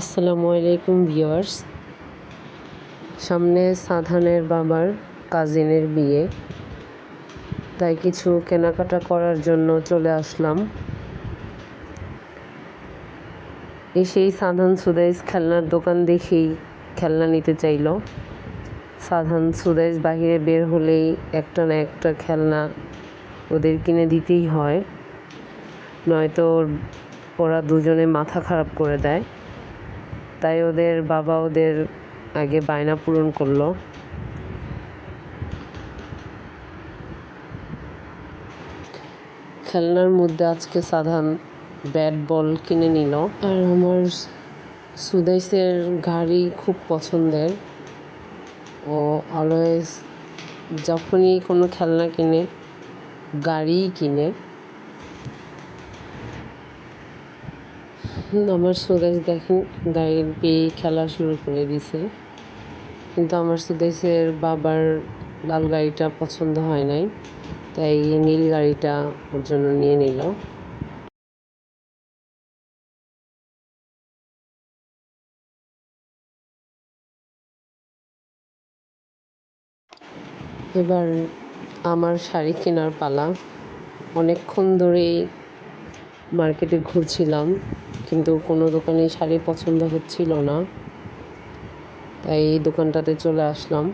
আসসালামু আলাইকুম ভিউয়ার্স। সামনে সাধানের বাবার কাজিনের বিয়ে। তাই কিছু কেনাকাটা করার জন্য চলে আসলাম। সেই সাধান সুদাইস খেলনার দোকান দেখেই খেলনা নিতে চাইলো। সাধান সুদাইস বাহিরে বের হলেই একটা না একটা খেলনা ওদের কিনে দিতেই হয়। নয়তো ওরা দুজনে মাথা খারাপ করে দেয়। তাই ওদের বাবা ওদের আগে বায়না পূরণ করল। খেলনার মধ্যে আজকে সাধারণ ব্যাট বল কিনে নিল। আর আমার সুদেশের গাড়ি খুব পছন্দের। ও অলওয়েজ যখনই কোনো খেলনা কিনে, গাড়িই কিনে। আমার সুদেশ দেখেন গাড়ি পেয়ে খেলা শুরু করে দিছে। কিন্তু আমার সুদেশের বাবার লাল গাড়িটা পছন্দ হয় নাই, তাই নীল গাড়িটা ওর জন্য নিয়ে নিল। এবার আমার শাড়ি কেনার পালা। অনেকক্ষণ ধরেই মার্কেটে ঘুরছিলাম। কিন্তু কোনো দোকানে শাড়ি পছন্দ হচ্ছিল না। তাই এই দোকানটাতে চলে আসলাম।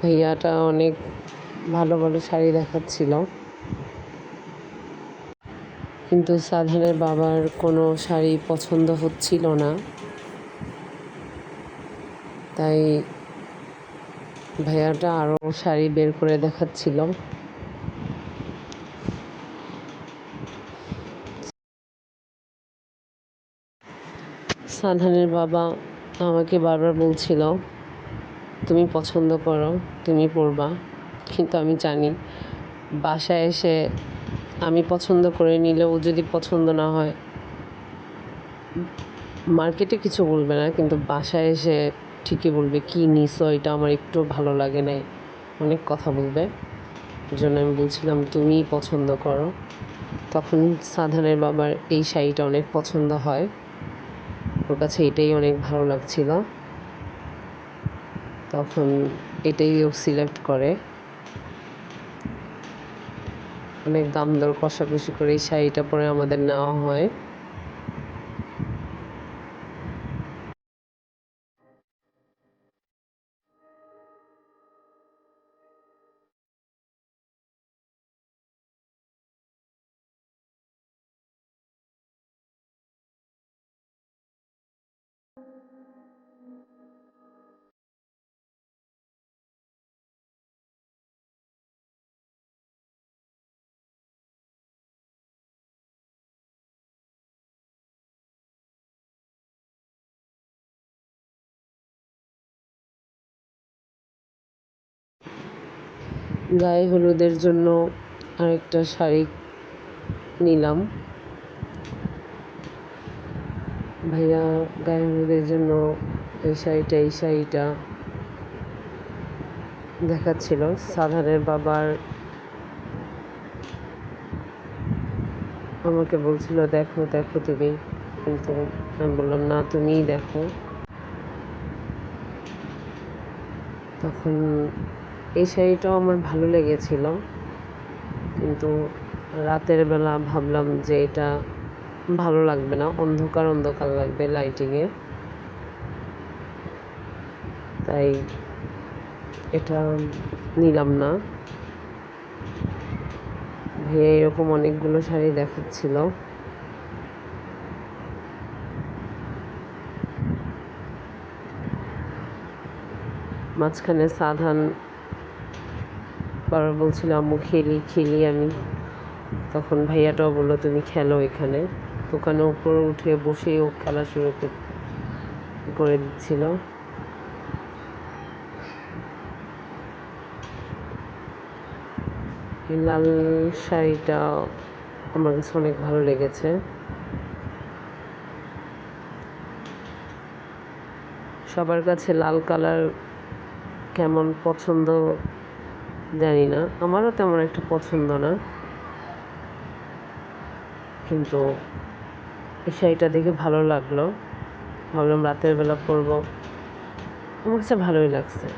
ভাইয়াটা অনেক ভালো ভালো শাড়ি দেখাচ্ছিল। কিন্তু সাধানের বাবার কোনো শাড়ি পছন্দ হচ্ছিল না। তাই ভাইয়াটা আরও শাড়ি বের করে দেখাচ্ছিল। সাধানের বাবা আমাকে বারবার বলছিল, তুমি পছন্দ করো, তুমি পরবা কিন্তু আমি জানি বাসায় এসে আমি পছন্দ করে নিলেও যদি পছন্দ না হয়, মার্কেটে কিছু বলবে না, কিন্তু বাসায় এসে ঠিকই বলবে, কী নিছো? এটা আমার একটু ভালো লাগে নাই। অনেক কথা বলবে। জন্য আমি বলছিলাম, তুমিই পছন্দ করো। তখন সাধানের বাবার এই শাড়িটা অনেক পছন্দ হয়। ওর কাছে এটাই অনেক ভালো লাগছিল। তখন এটাই ও সিলেক্ট করে। অনেক দাম দর কষাকষি করে এই শাড়িটা পরে আমাদের নেওয়া হয়। গায়ে হলুদের জন্য আরেকটা শাড়ি নিলাম। ভাইয়া, গায়ে হলুদের জন্য এই শাড়িটা এই শাড়িটা দেখাচ্ছিল সাধারের বাবার। আমাকে বলছিল, দেখো দেখো তুমি। কিন্তু আমি বললাম, না, তুমিই দেখো। তখন এই শাড়িটাও আমার ভালো লেগেছিল। কিন্তু রাতের বেলা ভাবলাম যে এটা ভালো লাগবে না, অন্ধকার অন্ধকার লাগবে লাইটিংয়ে তাই এটা নিলাম না। ভাইয়া এরকম অনেকগুলো শাড়ি দেখাচ্ছিল। মাঝখানে সাধান বারবার বলছিল, আম্মু, খেলি খেলি আমি। তখন ভাইয়াটাও বলল, তুমি খেলো এখানে। দোকানের উপরে উঠে বসে ও খেলা শুরু করে দিচ্ছিল। লাল শাড়িটা আমার কাছে অনেক ভালো লেগেছে। সবার কাছে লাল কালার কেমন পছন্দ জানি না আমারও তেমন একটা পছন্দ না। কিন্তু এই শাড়িটা দেখে ভালো লাগল। ভাবলাম রাতের বেলা পরবো। আমার কাছে ভালোই লাগছে।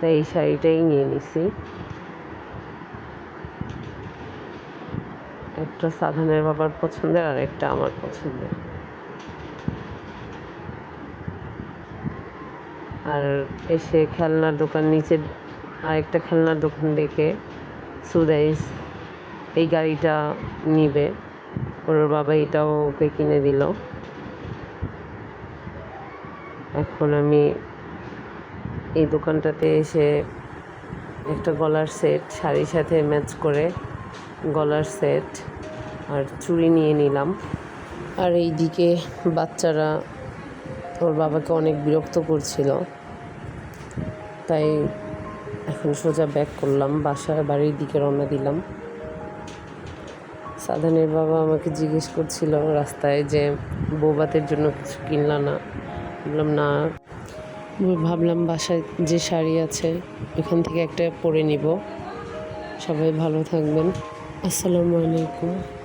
তাই এই শাড়িটাই নিয়ে নিছি। একটা সাধনের বাবার পছন্দের আর একটা আমার পছন্দের। আর এসে খেলনার দোকান নিচে আরেকটা খেলনার দোকান দেখে সুদাইস এই গাড়িটা নিবে। ওর বাবা এটাও ওকে কিনে দিল। এখন আমি এই দোকানটাতে এসে একটা গলার সেট শাড়ির সাথে ম্যাচ করে গলার সেট আর চুড়ি নিয়ে নিলাম। আর এই দিকে বাচ্চারা ওর বাবাকে অনেক বিরক্ত করছিল। তাই এখন সোজা ব্যাক করলাম বাসায় বাড়ির দিকে রওনা দিলাম। সাধানের বাবা আমাকে জিজ্ঞেস করছিল রাস্তায় যে বৌবাতের জন্য কিছু কিনলা না? বললাম, না। ভাবলাম বাসায় যে শাড়ি আছে ওখান থেকে একটা পরে নিব। সবাই ভালো থাকবেন। আসসালামু আলাইকুম।